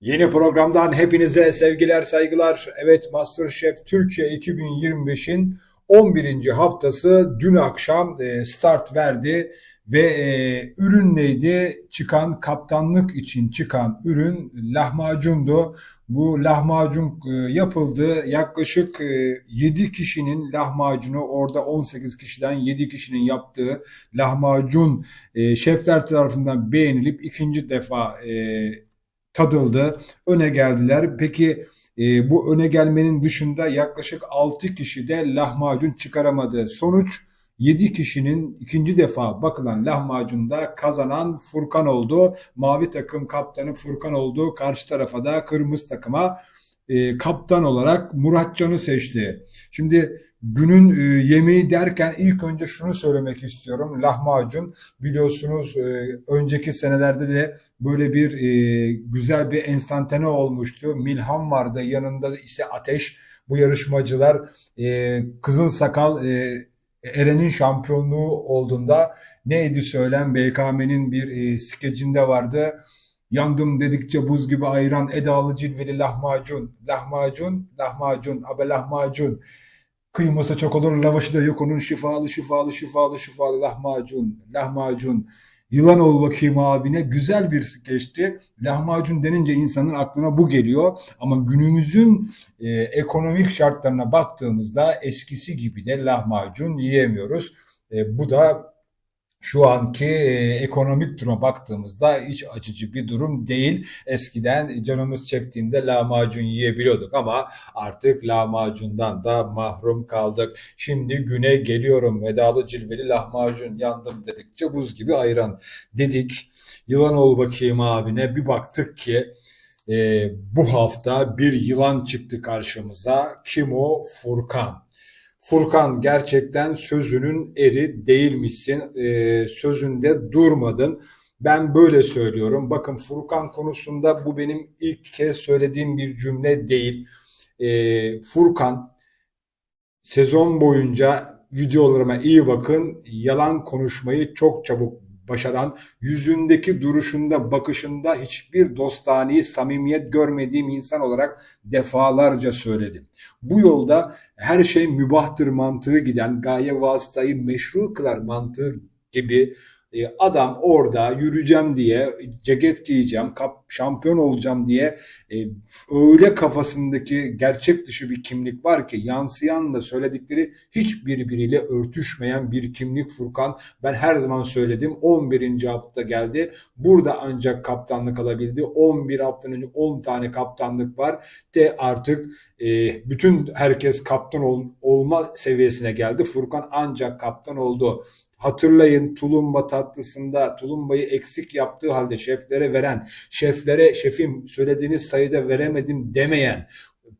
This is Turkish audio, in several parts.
Yeni programdan hepinize sevgiler, saygılar. Evet MasterChef Türkiye 2025'in 11. haftası dün akşam e, start verdi ve e, ürün neydi? Çıkan kaptanlık için çıkan ürün lahmacundu. Bu lahmacun e, yapıldı. Yaklaşık 7 kişinin lahmacunu orada 18 kişiden 7 kişinin yaptığı lahmacun şefler tarafından beğenilip ikinci defa tadıldı. Öne geldiler. Peki e, bu öne gelmenin dışında yaklaşık 6 kişi de lahmacun çıkaramadı. Sonuç 7 kişinin ikinci defa bakılan lahmacunda kazanan Furkan oldu. Mavi takım kaptanı Furkan oldu. Karşı tarafa da kırmızı takıma e, kaptan olarak Muratcan'ı seçti. Şimdi günün e, yemeği derken ilk önce şunu söylemek istiyorum. Lahmacun biliyorsunuz e, önceki senelerde de böyle bir e, güzel bir enstantane olmuştu. Milham vardı yanında ise Ateş. Bu yarışmacılar e, Kızıl Sakal Eren'in şampiyonluğu olduğunda neydi söylen BKM'nin bir skecinde vardı. Yandım dedikçe buz gibi ayran, edalı cilveli lahmacun, lahmacun, lahmacun, abe lahmacun. Kıyması çok olur, lavaşı da yok onun şifalı, şifalı, şifalı, şifalı lahmacun, lahmacun. Yılan ol bakayım abine güzel bir skeçti. Lahmacun denince insanın aklına bu geliyor. Ama günümüzün e, ekonomik şartlarına baktığımızda eskisi gibi de lahmacun yiyemiyoruz. E, bu da şu anki e, ekonomik duruma baktığımızda hiç acıcı bir durum değil. Eskiden canımız çektiğinde lahmacun yiyebiliyorduk ama artık lahmacundan da mahrum kaldık. Şimdi güne geliyorum vedalı cilveli lahmacun yandım dedikçe buz gibi ayran dedik. Yılan ol bakayım abine bir baktık ki e, bu hafta bir yılan çıktı karşımıza. Kim o? Furkan. Furkan gerçekten sözünün eri değilmişsin, e, sözünde durmadın. Ben böyle söylüyorum. Bakın Furkan konusunda bu benim ilk kez söylediğim bir cümle değil. E, Furkan sezon boyunca videolarıma iyi bakın. Yalan konuşmayı çok çabuk başaran, yüzündeki duruşunda, bakışında hiçbir dostani, samimiyet görmediğim insan olarak defalarca söyledim. Bu yolda her şey mübahtır mantığı giden, gaye vasıtayı meşru kılar mantığı gibi adam orada yürüyeceğim diye, ceket giyeceğim, kap, şampiyon olacağım diye e, öyle kafasındaki gerçek dışı bir kimlik var ki yansıyanla söyledikleri hiç birbiriyle örtüşmeyen bir kimlik Furkan. Ben her zaman söyledim 11. hafta geldi. Burada ancak kaptanlık alabildi. 11 haftanın önce 10 tane kaptanlık var. De artık e, bütün herkes kaptan ol, olma seviyesine geldi. Furkan ancak kaptan oldu. Hatırlayın tulumba tatlısında tulumbayı eksik yaptığı halde şeflere veren, şeflere şefim söylediğiniz sayıda veremedim demeyen,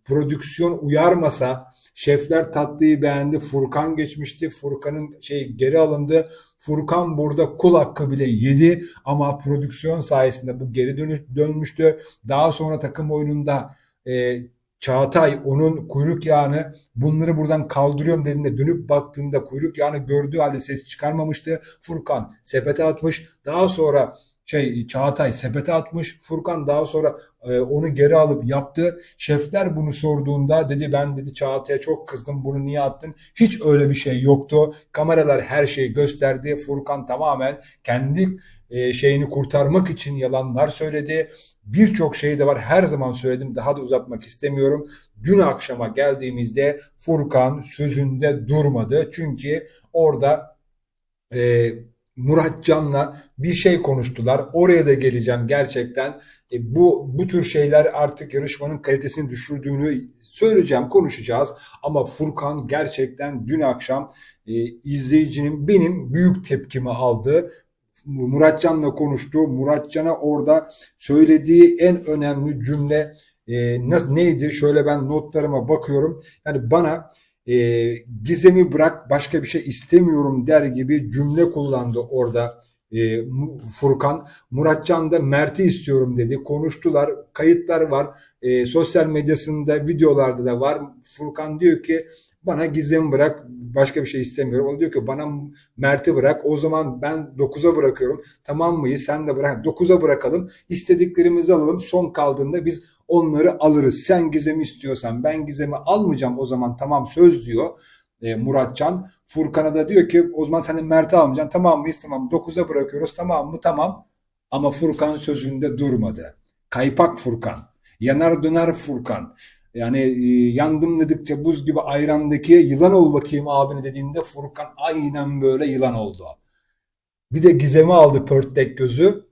prodüksiyon uyarmasa şefler tatlıyı beğendi. Furkan geçmişti. Furkan'ın şey geri alındı. Furkan burada kul hakkı bile yedi ama prodüksiyon sayesinde bu geri dönüş, dönmüştü. Daha sonra takım oyununda e, Çağatay onun kuyruk yağını bunları buradan kaldırıyorum dediğinde dönüp baktığında kuyruk yağını gördüğü halde ses çıkarmamıştı. Furkan sepete atmış. Daha sonra şey Çağatay sepete atmış. Furkan daha sonra e, onu geri alıp yaptı. Şefler bunu sorduğunda dedi ben dedi Çağatay'a çok kızdım bunu niye attın? Hiç öyle bir şey yoktu. Kameralar her şeyi gösterdi. Furkan tamamen kendi e, şeyini kurtarmak için yalanlar söyledi. Birçok şey de var. Her zaman söyledim. Daha da uzatmak istemiyorum. Dün akşama geldiğimizde Furkan sözünde durmadı. Çünkü orada e, Murat Can'la bir şey konuştular. Oraya da geleceğim gerçekten. E, bu bu tür şeyler artık yarışmanın kalitesini düşürdüğünü söyleyeceğim, konuşacağız. Ama Furkan gerçekten dün akşam e, izleyicinin benim büyük tepkimi aldı. Muratcan'la konuştu. Muratcan'a orada söylediği en önemli cümle e, nasıl neydi? Şöyle ben notlarıma bakıyorum. Yani bana e, gizemi bırak başka bir şey istemiyorum der gibi cümle kullandı orada e, Furkan. Muratcan da Mert'i istiyorum dedi. Konuştular. Kayıtlar var. E, sosyal medyasında, videolarda da var. Furkan diyor ki bana Gizem bırak. Başka bir şey istemiyorum. O diyor ki bana Mert'i bırak. O zaman ben 9'a bırakıyorum. Tamam mıyız? Sen de bırak. 9'a bırakalım. İstediklerimizi alalım. Son kaldığında biz onları alırız. Sen Gizem'i istiyorsan ben Gizem'i almayacağım o zaman tamam söz diyor e, Muratcan. Furkan'a da diyor ki o zaman sen de Mert'i almayacaksın. Tamam mıyız? Tamam. 9'a bırakıyoruz. Tamam mı? Tamam. Ama Furkan sözünde durmadı. Kaypak Furkan. Yanar döner Furkan. Yani e, yandım dedikçe buz gibi ayrandaki yılan ol bakayım abini dediğinde Furkan aynen böyle yılan oldu. Bir de Gizem'i aldı pörtlek gözü.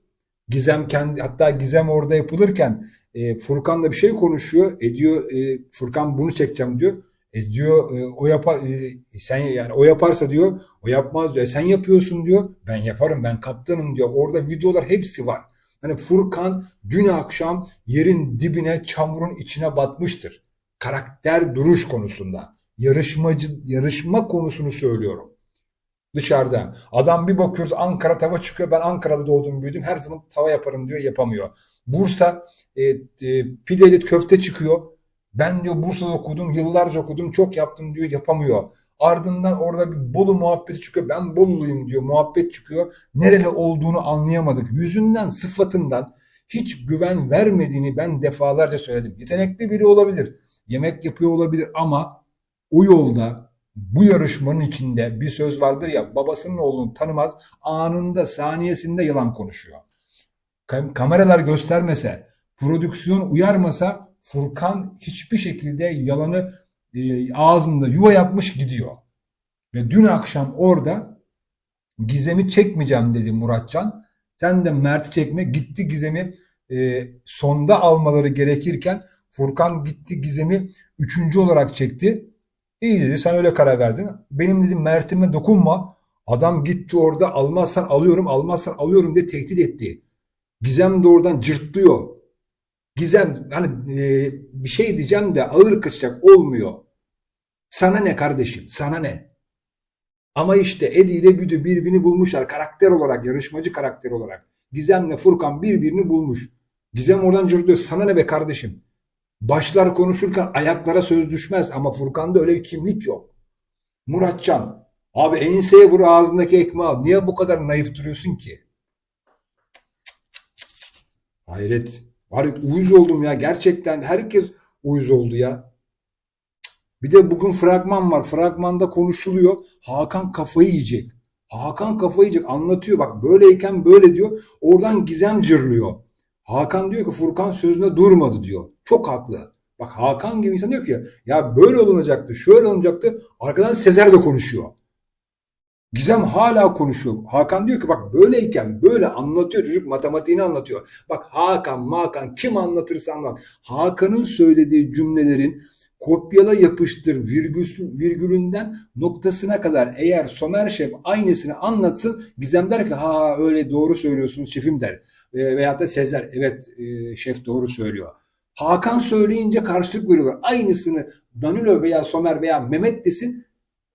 Gizem kendi hatta Gizem orada yapılırken e, Furkan da bir şey konuşuyor. E diyor e, Furkan bunu çekeceğim diyor. E diyor e, o yapar e, sen yani o yaparsa diyor o yapmaz diyor. E, sen yapıyorsun diyor. Ben yaparım ben kaptanım diyor. Orada videolar hepsi var. Hani Furkan dün akşam yerin dibine çamurun içine batmıştır. Karakter duruş konusunda. Yarışmacı yarışma konusunu söylüyorum. Dışarıda. Adam bir bakıyoruz Ankara tava çıkıyor. Ben Ankara'da doğdum büyüdüm. Her zaman tava yaparım diyor yapamıyor. Bursa e, e, pideli köfte çıkıyor. Ben diyor Bursa'da okudum, yıllarca okudum, çok yaptım diyor, yapamıyor. Ardından orada bir Bolu muhabbeti çıkıyor. Ben Boluluyum diyor, muhabbet çıkıyor. Nereli olduğunu anlayamadık. Yüzünden, sıfatından hiç güven vermediğini ben defalarca söyledim. Yetenekli biri olabilir, yemek yapıyor olabilir ama o yolda bu yarışmanın içinde bir söz vardır ya babasının oğlunu tanımaz anında saniyesinde yalan konuşuyor. Kameralar göstermese, prodüksiyon uyarmasa Furkan hiçbir şekilde yalanı e, ağzında yuva yapmış gidiyor. Ve dün akşam orada Gizem'i çekmeyeceğim dedi Muratcan. Sen de Mert'i çekme. Gitti Gizem'i e, sonda almaları gerekirken Furkan gitti Gizem'i üçüncü olarak çekti. İyi dedi sen öyle karar verdin. Benim dedim Mert'ime dokunma. Adam gitti orada almazsan alıyorum almazsan alıyorum diye tehdit etti. Gizem de oradan cırtlıyor. Gizem hani e, bir şey diyeceğim de ağır kaçacak olmuyor. Sana ne kardeşim? Sana ne? Ama işte Edi ile Güdü birbirini bulmuşlar karakter olarak, yarışmacı karakter olarak. Gizem'le Furkan birbirini bulmuş. Gizem oradan cırtlıyor. Sana ne be kardeşim? Başlar konuşurken ayaklara söz düşmez ama Furkan'da öyle bir kimlik yok. Muratcan, abi enseye vur ağzındaki ekmeği al. Niye bu kadar naif duruyorsun ki? Hayret. Var uyuz oldum ya gerçekten herkes uyuz oldu ya. Bir de bugün fragman var. Fragmanda konuşuluyor. Hakan kafayı yiyecek. Hakan kafayı yiyecek. Anlatıyor bak böyleyken böyle diyor. Oradan gizem cırlıyor. Hakan diyor ki Furkan sözünde durmadı diyor. Çok haklı. Bak Hakan gibi insan diyor ki ya böyle olunacaktı, şöyle olacaktı. Arkadan Sezer de konuşuyor. Gizem hala konuşuyor. Hakan diyor ki bak böyleyken böyle anlatıyor. Çocuk matematiğini anlatıyor. Bak Hakan, Makan kim anlatırsa anlat. Hakan'ın söylediği cümlelerin kopyala yapıştır virgül, virgülünden noktasına kadar eğer Somer Şef aynısını anlatsın Gizem der ki ha öyle doğru söylüyorsunuz şefim der. E, veyahut da Sezer evet e, şef doğru söylüyor. Hakan söyleyince karşılık veriyorlar. Aynısını Danilo veya Somer veya Mehmet desin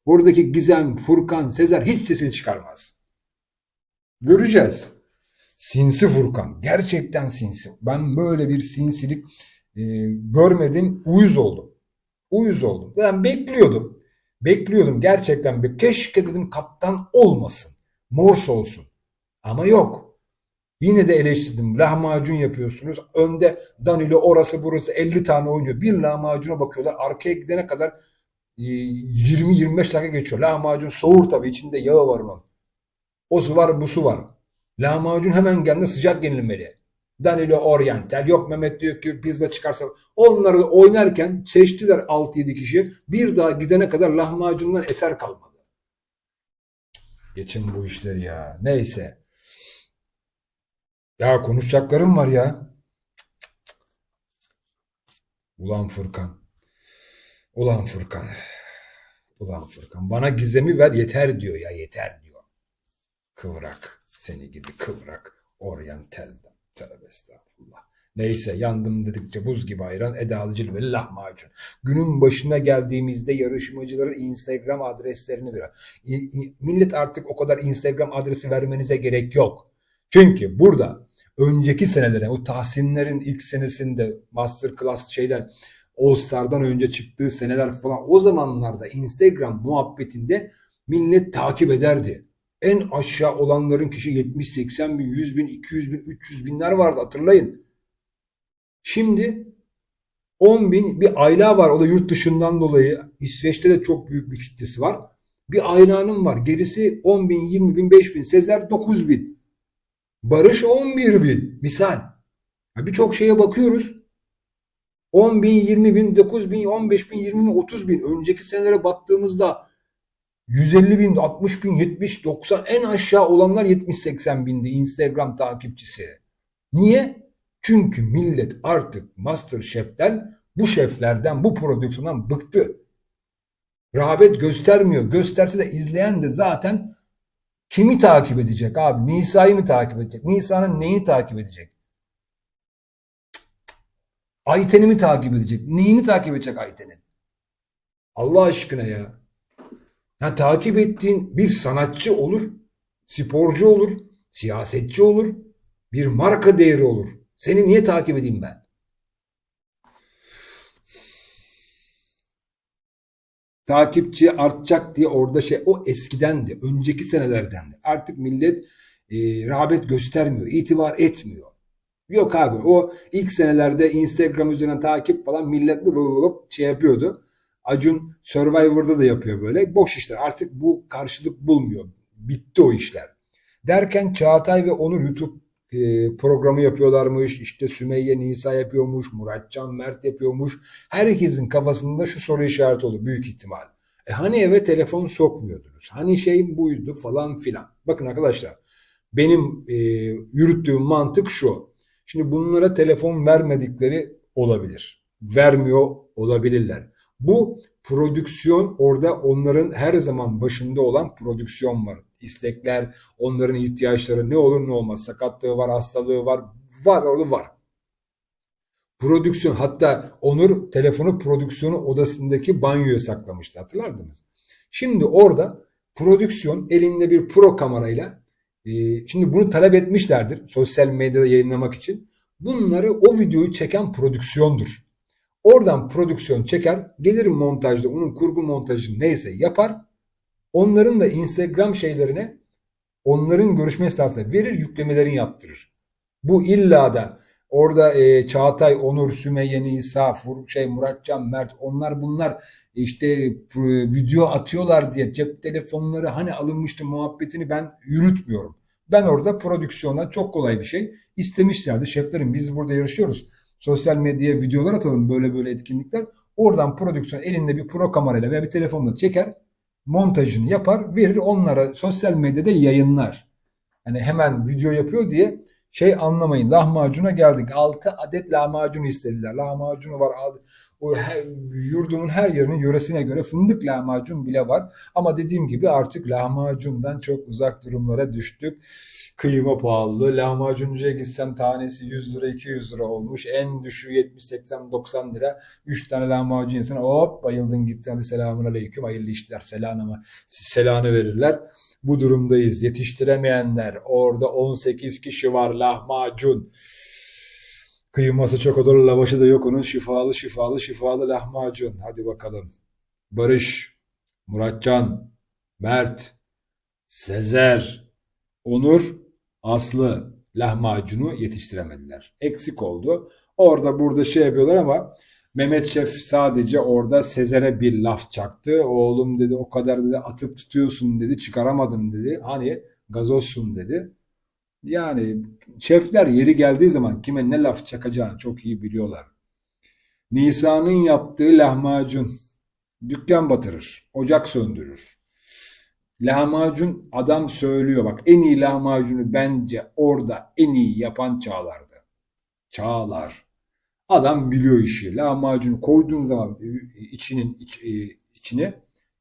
Oradaki Gizem, Furkan, Sezer hiç sesini çıkarmaz. Göreceğiz. Sinsi Furkan. Gerçekten sinsi. Ben böyle bir sinsilik e, görmedim. Uyuz oldum. Uyuz oldum. Ben bekliyordum. Bekliyordum gerçekten. Keşke dedim kaptan olmasın. Morse olsun. Ama yok. Yine de eleştirdim. Lahmacun yapıyorsunuz. Önde Danilo orası burası 50 tane oynuyor. Bir lahmacuna bakıyorlar. Arkaya gidene kadar 20-25 dakika geçiyor. Lahmacun soğur tabii içinde yağı var onun. O su var bu su var. Lahmacun hemen geldi sıcak yenilmeli. Danilo Oriental yok Mehmet diyor ki pizza çıkarsa onları oynarken seçtiler 6-7 kişi bir daha gidene kadar lahmacundan eser kalmadı. Geçin bu işleri ya. Neyse. Ya konuşacaklarım var ya. Ulan Furkan. Ulan Furkan. Ulan Furkan. Bana gizemi ver yeter diyor ya yeter diyor. Kıvrak. Seni gidi kıvrak. Oryantel'den. Tövbe estağfurullah. Neyse yandım dedikçe buz gibi ayran Edalı Cilveli lahmacun. Günün başına geldiğimizde yarışmacıların Instagram adreslerini ver. Millet artık o kadar Instagram adresi vermenize gerek yok. Çünkü burada önceki senelere o Tahsinlerin ilk senesinde Masterclass şeyler All Star'dan önce çıktığı seneler falan o zamanlarda Instagram muhabbetinde millet takip ederdi. En aşağı olanların kişi 70, 80 bin, 100 bin, 200 bin, 300 binler vardı hatırlayın. Şimdi 10 bin bir ayla var o da yurt dışından dolayı İsveç'te de çok büyük bir kitlesi var. Bir aylanım var gerisi 10 bin, 20 bin, 5 bin, Sezer 9 bin. Barış 11 bin misal. Birçok şeye bakıyoruz. 10 bin, 20 bin, 9 bin, 15 bin, 20 bin, 30 bin. Önceki senelere baktığımızda 150 bin, 60 bin, 70, 90 en aşağı olanlar 70-80 bindi Instagram takipçisi. Niye? Çünkü millet artık Masterchef'ten bu şeflerden, bu prodüksiyondan bıktı. Rağbet göstermiyor. Gösterse de izleyen de zaten kimi takip edecek abi? Nisa'yı mı takip edecek? Nisa'nın neyini takip edecek? Ayten'i mi takip edecek? Neyini takip edecek Ayten'in? Allah aşkına ya. Ya takip ettiğin bir sanatçı olur, sporcu olur, siyasetçi olur, bir marka değeri olur. Seni niye takip edeyim ben? Takipçi artacak diye orada şey o eskidendi, önceki senelerdendi. Artık millet e, rağbet göstermiyor, itibar etmiyor. Yok abi o ilk senelerde Instagram üzerinden takip falan millet bu şey yapıyordu. Acun Survivor'da da yapıyor böyle. Boş işler. Artık bu karşılık bulmuyor. Bitti o işler. Derken Çağatay ve Onur YouTube e, programı yapıyorlarmış. İşte Sümeyye Nisa yapıyormuş. Muratcan Mert yapıyormuş. Herkesin kafasında şu soru işareti olur büyük ihtimal. E hani eve telefon sokmuyordunuz? Hani şey buydu falan filan. Bakın arkadaşlar benim e, yürüttüğüm mantık şu. Şimdi bunlara telefon vermedikleri olabilir. Vermiyor olabilirler. Bu prodüksiyon orada onların her zaman başında olan prodüksiyon var. İstekler, onların ihtiyaçları ne olur ne olmaz. Sakatlığı var, hastalığı var. Var orada var. Prodüksiyon hatta Onur telefonu prodüksiyonu odasındaki banyoya saklamıştı hatırlardınız. Şimdi orada prodüksiyon elinde bir pro kamerayla e, şimdi bunu talep etmişlerdir sosyal medyada yayınlamak için. Bunları o videoyu çeken prodüksiyondur. Oradan prodüksiyon çeker, gelir montajda onun kurgu montajı neyse yapar. Onların da Instagram şeylerine onların görüşme esnasında verir yüklemelerini yaptırır. Bu illa da orada e, Çağatay, Onur, Sümeyye, Nisa, Fur, şey, Muratcan, Mert onlar bunlar işte e, video atıyorlar diye cep telefonları hani alınmıştı muhabbetini ben yürütmüyorum. Ben orada prodüksiyona çok kolay bir şey istemişlerdi. Şeflerim biz burada yarışıyoruz sosyal medyaya videolar atalım böyle böyle etkinlikler. Oradan prodüksiyon elinde bir pro kamerayla veya bir telefonla çeker, montajını yapar, verir onlara sosyal medyada yayınlar. Yani hemen video yapıyor diye şey anlamayın. Lahmacuna geldik. 6 adet lahmacun istediler. Lahmacunu var. O her, yurdumun her yerinin yöresine göre fındık lahmacun bile var. Ama dediğim gibi artık lahmacundan çok uzak durumlara düştük. Kıyma pahalı. Lahmacuncuya gitsen tanesi 100 lira 200 lira olmuş. En düşüğü 70 80 90 lira. 3 tane lahmacun yesen hop bayıldın gittin hadi selamun aleyküm hayırlı işler selamı selanı verirler. Bu durumdayız. Yetiştiremeyenler orada 18 kişi var lahmacun. Kıyması çok olur, lavaşı da yok onun. Şifalı, şifalı, şifalı lahmacun. Hadi bakalım. Barış, Muratcan, Mert, Sezer, Onur, Aslı lahmacunu yetiştiremediler. Eksik oldu. Orada burada şey yapıyorlar ama Mehmet Şef sadece orada Sezer'e bir laf çaktı. Oğlum dedi o kadar dedi atıp tutuyorsun dedi çıkaramadın dedi. Hani gazozsun dedi. Yani şefler yeri geldiği zaman kime ne laf çakacağını çok iyi biliyorlar. Nisa'nın yaptığı lahmacun dükkan batırır, ocak söndürür. Lahmacun adam söylüyor bak en iyi lahmacunu bence orada en iyi yapan Çağlar'dı. Çağlar. Adam biliyor işi. Lahmacunu koyduğun zaman içinin iç, e, içine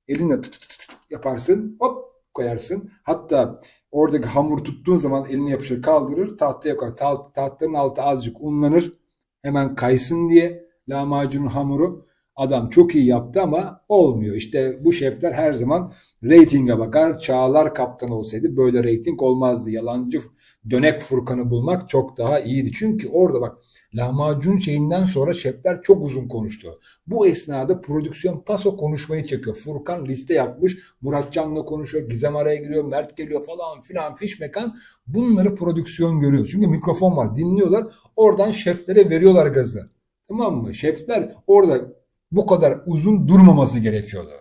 elinle tıt tıt tıt yaparsın hop koyarsın. Hatta oradaki hamur tuttuğun zaman elini yapışır kaldırır tahtaya koyar. Taht, tahtların altı azıcık unlanır. Hemen kaysın diye lahmacunun hamuru adam çok iyi yaptı ama olmuyor. İşte bu şefler her zaman reytinge bakar. Çağlar kaptan olsaydı böyle reyting olmazdı. Yalancı dönek Furkan'ı bulmak çok daha iyiydi. Çünkü orada bak lahmacun şeyinden sonra şefler çok uzun konuştu. Bu esnada prodüksiyon paso konuşmayı çekiyor. Furkan liste yapmış. Muratcan'la konuşuyor. Gizem araya giriyor. Mert geliyor falan filan fiş mekan. Bunları prodüksiyon görüyor. Çünkü mikrofon var. Dinliyorlar. Oradan şeflere veriyorlar gazı. Tamam mı? Şefler orada bu kadar uzun durmaması gerekiyordu.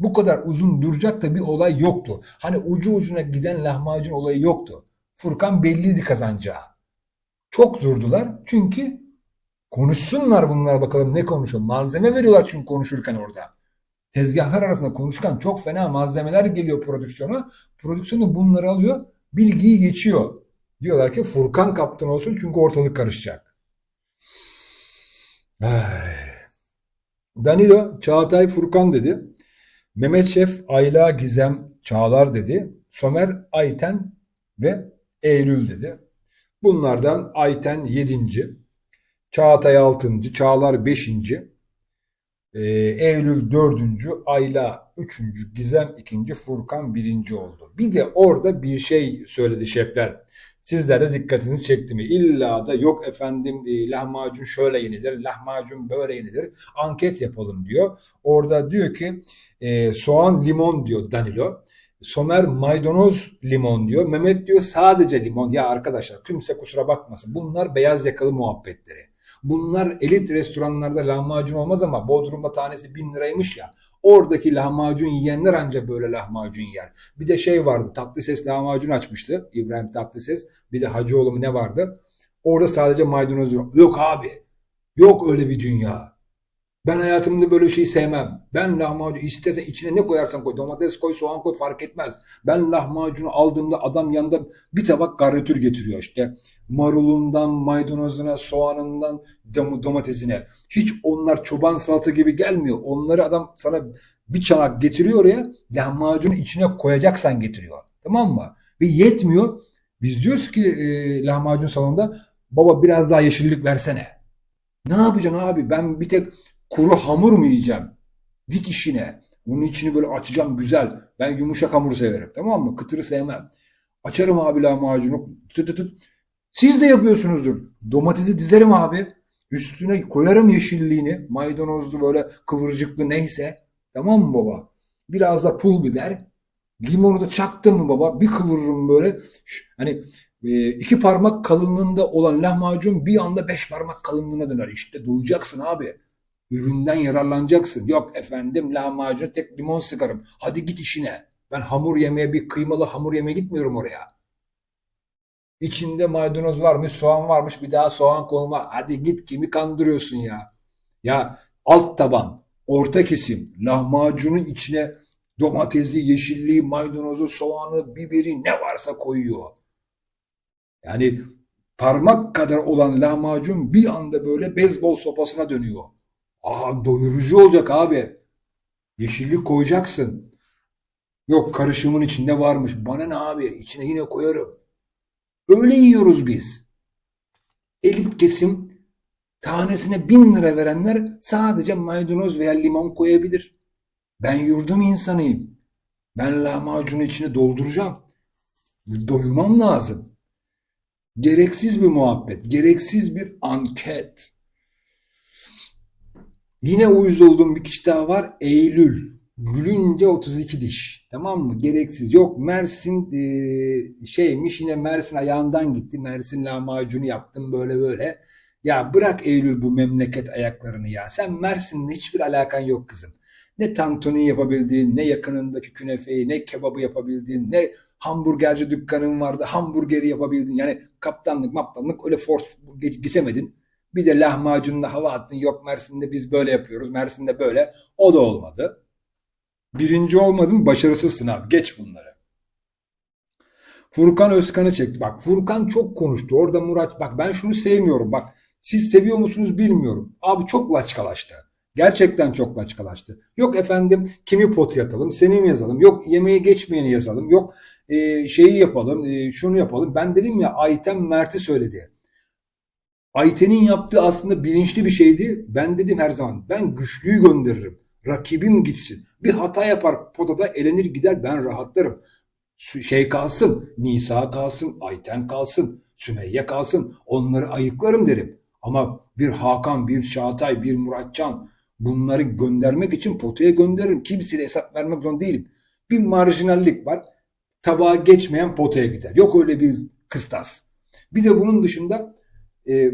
Bu kadar uzun duracak da bir olay yoktu. Hani ucu ucuna giden lahmacun olayı yoktu. Furkan belliydi kazanacağı. Çok durdular çünkü konuşsunlar bunlar bakalım ne konuşuyor. Malzeme veriyorlar çünkü konuşurken orada. Tezgahlar arasında konuşurken çok fena malzemeler geliyor prodüksiyona. Prodüksiyonu bunları alıyor, bilgiyi geçiyor. Diyorlar ki Furkan kaptan olsun çünkü ortalık karışacak. Ay. Danilo Çağatay Furkan dedi. Mehmet Şef Ayla Gizem Çağlar dedi. Somer Ayten ve Eylül dedi. Bunlardan Ayten 7. Çağatay 6. Çağlar 5. Ee, Eylül 4. Ayla 3. Gizem 2. Furkan 1. oldu. Bir de orada bir şey söyledi şefler. Sizler de dikkatinizi çekti mi? İlla da yok efendim e, lahmacun şöyle yenilir, lahmacun böyle yenilir. Anket yapalım diyor. Orada diyor ki e, soğan limon diyor Danilo. Somer maydanoz limon diyor. Mehmet diyor sadece limon. Ya arkadaşlar kimse kusura bakmasın. Bunlar beyaz yakalı muhabbetleri. Bunlar elit restoranlarda lahmacun olmaz ama Bodrum'da tanesi bin liraymış ya. Oradaki lahmacun yiyenler anca böyle lahmacun yer. Bir de şey vardı Tatlıses lahmacun açmıştı. İbrahim Tatlıses. Bir de Hacıoğlu mu ne vardı? Orada sadece maydanoz yok. Yok abi. Yok öyle bir dünya. Ben hayatımda böyle şey sevmem. Ben lahmacun istese içine ne koyarsan koy. Domates koy, soğan koy fark etmez. Ben lahmacunu aldığımda adam yanında bir tabak garnitür getiriyor işte. Marulundan, maydanozuna, soğanından, dom- domatesine. Hiç onlar çoban salata gibi gelmiyor. Onları adam sana bir çanak getiriyor oraya. Lahmacunu içine koyacaksan getiriyor. Tamam mı? Ve yetmiyor. Biz diyoruz ki e, lahmacun salonunda baba biraz daha yeşillik versene. Ne yapacaksın abi? Ben bir tek kuru hamur mu yiyeceğim? Git işine. Bunun içini böyle açacağım güzel. Ben yumuşak hamur severim. Tamam mı? Kıtırı sevmem. Açarım abi lahmacunu. Tut tut. Siz de yapıyorsunuzdur. Domatesi dizerim abi. Üstüne koyarım yeşilliğini. Maydanozlu böyle kıvırcıklı neyse. Tamam mı baba? Biraz da pul biber. Limonu da çaktım mı baba? Bir kıvırırım böyle. Şu- Hani e, iki parmak kalınlığında olan lahmacun bir anda beş parmak kalınlığına döner. İşte doyacaksın abi. Üründen yararlanacaksın. Yok efendim lahmacun tek limon sıkarım. Hadi git işine. Ben hamur yemeye bir kıymalı hamur yemeye gitmiyorum oraya. İçinde maydanoz varmış, soğan varmış. Bir daha soğan koyma. Hadi git kimi kandırıyorsun ya. Ya alt taban, orta kesim, lahmacunun içine domatesli, yeşilliği, maydanozu, soğanı, biberi ne varsa koyuyor. Yani parmak kadar olan lahmacun bir anda böyle beyzbol sopasına dönüyor. Aa doyurucu olacak abi. Yeşillik koyacaksın. Yok karışımın içinde varmış. Bana ne abi? İçine yine koyarım. Öyle yiyoruz biz. Elit kesim tanesine bin lira verenler sadece maydanoz veya limon koyabilir. Ben yurdum insanıyım. Ben lahmacunu içine dolduracağım. Doymam lazım. Gereksiz bir muhabbet, gereksiz bir anket. Yine uyuz olduğum bir kişi daha var. Eylül. Gülünce 32 diş. Tamam mı? Gereksiz. Yok Mersin e, şeymiş yine Mersin ayağından gitti. Mersin lahmacunu yaptım böyle böyle. Ya bırak Eylül bu memleket ayaklarını ya. Sen Mersin'le hiçbir alakan yok kızım. Ne tantuni yapabildiğin, ne yakınındaki künefeyi, ne kebabı yapabildiğin, ne hamburgerci dükkanın vardı, hamburgeri yapabildiğin. Yani kaptanlık, maptanlık öyle force geç- geçemedin. Bir de lahmacunla hava attın. Yok Mersin'de biz böyle yapıyoruz. Mersin'de böyle. O da olmadı. Birinci olmadın başarısızsın abi. Geç bunları. Furkan Özkan'ı çekti. Bak Furkan çok konuştu. Orada Murat bak ben şunu sevmiyorum. Bak siz seviyor musunuz bilmiyorum. Abi çok laçkalaştı. Gerçekten çok laçkalaştı. Yok efendim kimi pot yatalım, seni yazalım? Yok yemeğe geçmeyeni yazalım. Yok e, şeyi yapalım, e, şunu yapalım. Ben dedim ya Ayten Mert'i söyledi. Ayten'in yaptığı aslında bilinçli bir şeydi. Ben dedim her zaman ben güçlüyü gönderirim. Rakibim gitsin. Bir hata yapar potada elenir gider ben rahatlarım. Şey kalsın, Nisa kalsın, Ayten kalsın, Sümeyye kalsın onları ayıklarım derim. Ama bir Hakan, bir Çağatay, bir Muratcan bunları göndermek için potaya gönderirim. Kimseye hesap vermek zorunda değilim. Bir marjinallik var. Tabağa geçmeyen potaya gider. Yok öyle bir kıstas. Bir de bunun dışında e,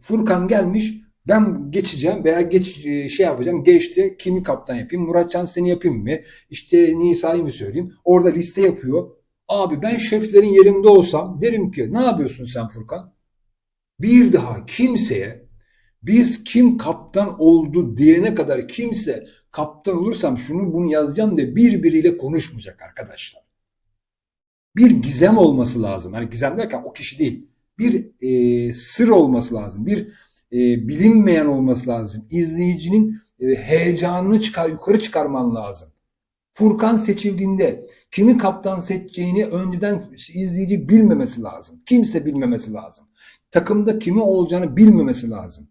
Furkan gelmiş ben geçeceğim veya geç e, şey yapacağım geçti kimi kaptan yapayım Muratcan seni yapayım mı işte Nisa'yı mı söyleyeyim orada liste yapıyor abi ben şeflerin yerinde olsam derim ki ne yapıyorsun sen Furkan bir daha kimseye biz kim kaptan oldu diyene kadar kimse kaptan olursam şunu bunu yazacağım de birbiriyle konuşmayacak arkadaşlar. Bir gizem olması lazım. Hani gizem derken o kişi değil. Bir e, sır olması lazım. Bir e, bilinmeyen olması lazım. İzleyicinin e, heyecanını çıkar, yukarı çıkarman lazım. Furkan seçildiğinde kimi kaptan seçeceğini önceden izleyici bilmemesi lazım. Kimse bilmemesi lazım. Takımda kimi olacağını bilmemesi lazım.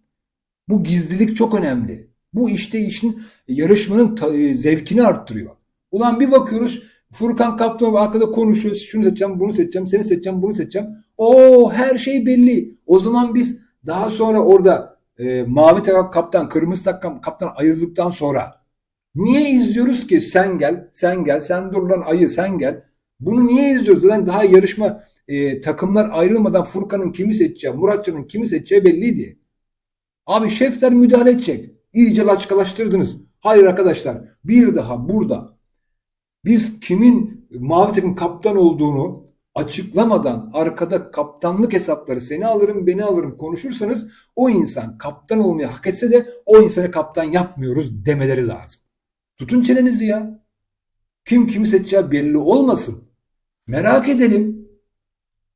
Bu gizlilik çok önemli. Bu işte işin yarışmanın e, zevkini arttırıyor. Ulan bir bakıyoruz Furkan kaptan arkada konuşuyor. Şunu seçeceğim, bunu seçeceğim, seni seçeceğim, bunu seçeceğim. O her şey belli. O zaman biz daha sonra orada e, mavi takım kaptan, kırmızı takım kaptan ayrıldıktan sonra niye izliyoruz ki? Sen gel, sen gel, sen dur lan ayı sen gel. Bunu niye izliyoruz? Zaten daha yarışma e, takımlar ayrılmadan Furkan'ın kimi seçeceği, Muratcan'ın kimi seçeceği belliydi. Abi şefler müdahale edecek. İyice laçkalaştırdınız. Hayır arkadaşlar bir daha burada biz kimin mavi takım kaptan olduğunu açıklamadan arkada kaptanlık hesapları seni alırım beni alırım konuşursanız o insan kaptan olmayı hak etse de o insanı kaptan yapmıyoruz demeleri lazım. Tutun çenenizi ya. Kim kimi seçeceği belli olmasın. Merak edelim.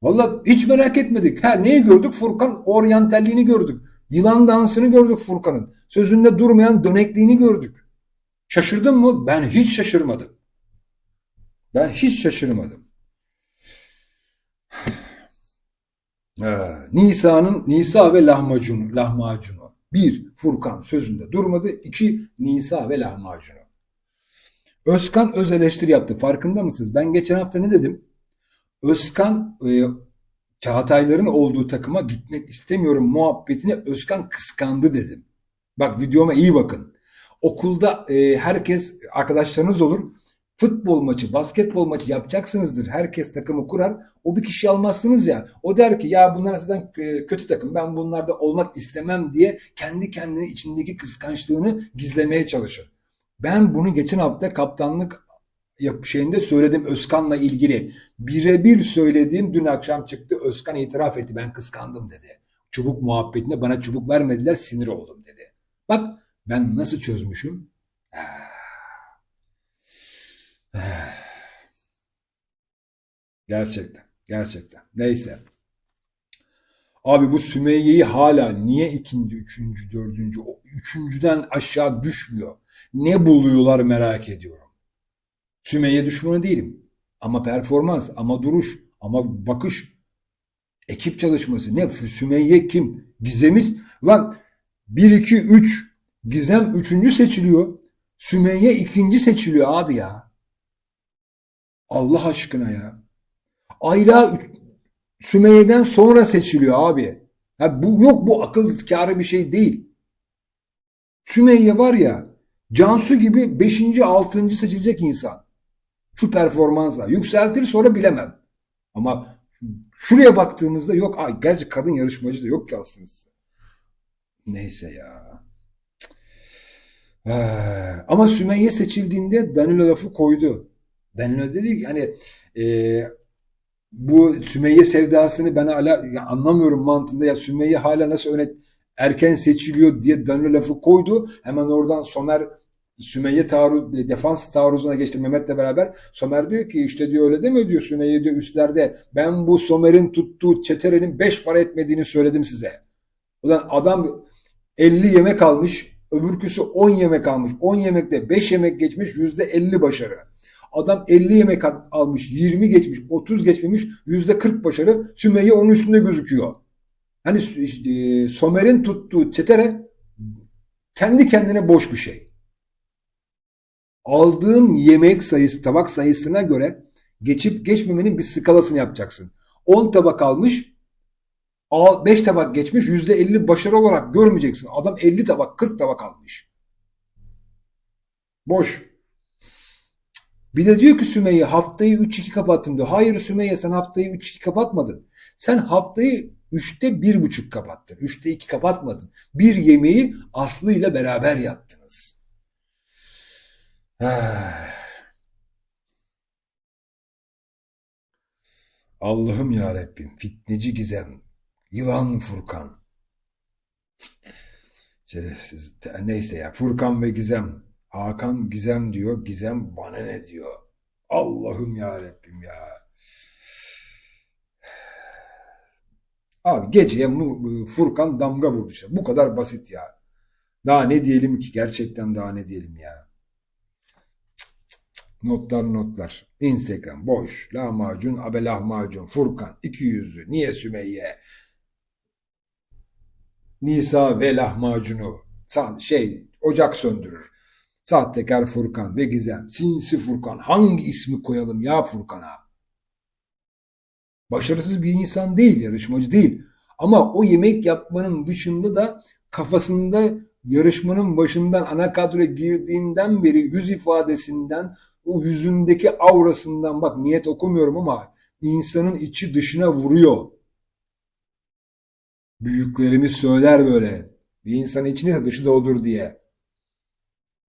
Valla hiç merak etmedik. Ha neyi gördük? Furkan oryantalliğini gördük. Yılan dansını gördük Furkan'ın. Sözünde durmayan dönekliğini gördük. Şaşırdın mı? Ben hiç şaşırmadım. Ben hiç şaşırmadım. Nisa'nın Nisa ve lahmacunu, lahmacunu. Bir, Furkan sözünde durmadı. İki, Nisa ve lahmacunu. Özkan öz eleştiri yaptı. Farkında mısınız? Ben geçen hafta ne dedim? Özkan e, Çağatayların olduğu takıma gitmek istemiyorum muhabbetini Özkan kıskandı dedim. Bak videoma iyi bakın. Okulda e, herkes arkadaşlarınız olur. Futbol maçı, basketbol maçı yapacaksınızdır. Herkes takımı kurar. O bir kişi almazsınız ya. O der ki ya bunlar zaten e, kötü takım. Ben bunlarda olmak istemem diye kendi kendine içindeki kıskançlığını gizlemeye çalışır. Ben bunu geçen hafta kaptanlık şeyinde söyledim Özkan'la ilgili. Birebir söylediğim dün akşam çıktı. Özkan itiraf etti. Ben kıskandım dedi. Çubuk muhabbetinde bana çubuk vermediler sinir oldum dedi. Bak ben nasıl çözmüşüm? Gerçekten. Gerçekten. Neyse. Abi bu Sümeyye'yi hala niye ikinci, üçüncü, dördüncü, üçüncüden aşağı düşmüyor? Ne buluyorlar merak ediyorum. Sümeyye düşmanı değilim. Ama performans, ama duruş, ama bakış, ekip çalışması. Ne? Sümeyye kim? Gizemiz. Lan 1, 2, 3. Gizem üçüncü seçiliyor. Sümeyye ikinci seçiliyor abi ya. Allah aşkına ya. Ayla Sümeyye'den sonra seçiliyor abi. Ha, bu yok bu akıl kârı bir şey değil. Sümeyye var ya Cansu gibi 5. 6. seçilecek insan şu performansla yükseltir sonra bilemem. Ama şuraya baktığımızda yok. Ay, gerçi kadın yarışmacı da yok ki aslında. Neyse ya. Ee, ama Sümeyye seçildiğinde Danilo lafı koydu. Danilo dedi ki hani e, bu Sümeyye sevdasını ben hala ya anlamıyorum mantığında ya Sümeyye hala nasıl öne erken seçiliyor diye Danilo lafı koydu. Hemen oradan Somer Sümeyye taarruz, defans taarruzuna geçti Mehmet'le beraber. Somer diyor ki işte diyor öyle deme diyor Sümeyye diyor üstlerde. Ben bu Somer'in tuttuğu çeterenin 5 para etmediğini söyledim size. Ulan adam 50 yemek almış, öbürküsü 10 yemek almış. 10 yemekte 5 yemek geçmiş, %50 başarı. Adam 50 yemek almış, 20 geçmiş, 30 geçmemiş, %40 başarı. Sümeyye onun üstünde gözüküyor. Hani e, Somer'in tuttuğu çetere kendi kendine boş bir şey. Aldığın yemek sayısı, tabak sayısına göre geçip geçmemenin bir skalasını yapacaksın. 10 tabak almış, 5 tabak geçmiş, %50 başarı olarak görmeyeceksin. Adam 50 tabak, 40 tabak almış. Boş. Bir de diyor ki Sümeyye haftayı 3-2 kapattım diyor. Hayır Sümeyye sen haftayı 3-2 kapatmadın. Sen haftayı 3'te 1,5 kapattın. 3'te 2 kapatmadın. Bir yemeği Aslı ile beraber yaptınız. Allah'ım ya Rabbim fitneci gizem, yılan Furkan. Şerefsiz. Neyse ya Furkan ve Gizem. Hakan Gizem diyor. Gizem bana ne diyor. Allah'ım ya Rabbim ya. Abi geceye Furkan damga vurdu işte. Bu kadar basit ya. Daha ne diyelim ki? Gerçekten daha ne diyelim ya. Notlar notlar. Instagram boş. Lahmacun, abe lahmacun. Furkan iki yüzlü. Niye Sümeyye? Nisa ve lahmacunu. Şey ocak söndürür. Sahtekar Furkan ve Gizem. Sinsi Furkan. Hangi ismi koyalım ya Furkan'a? Başarısız bir insan değil, yarışmacı değil. Ama o yemek yapmanın dışında da kafasında yarışmanın başından ana kadroya girdiğinden beri yüz ifadesinden, o yüzündeki aurasından bak niyet okumuyorum ama insanın içi dışına vuruyor. Büyüklerimiz söyler böyle. Bir insan içini dışı doldur diye.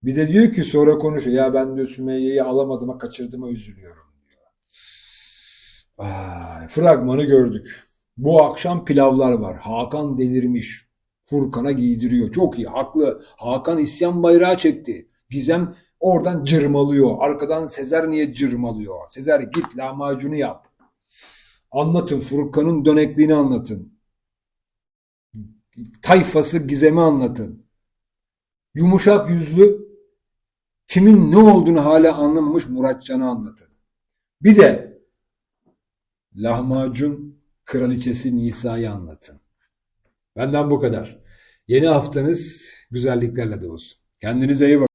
Bir de diyor ki sonra konuşuyor. Ya ben diyor Sümeyye'yi alamadığıma kaçırdığıma üzülüyorum diyor. Ay, fragmanı gördük. Bu akşam pilavlar var. Hakan delirmiş. Furkan'a giydiriyor. Çok iyi. Haklı. Hakan isyan bayrağı çekti. Gizem oradan cırmalıyor. Arkadan Sezer niye cırmalıyor? Sezer git lahmacunu yap. Anlatın. Furkan'ın dönekliğini anlatın. Tayfası Gizem'i anlatın. Yumuşak yüzlü kimin ne olduğunu hala anlamamış Muratcan'ı anlatın. Bir de lahmacun kraliçesi Nisa'yı anlatın. Benden bu kadar. Yeni haftanız güzelliklerle de olsun. Kendinize iyi bakın.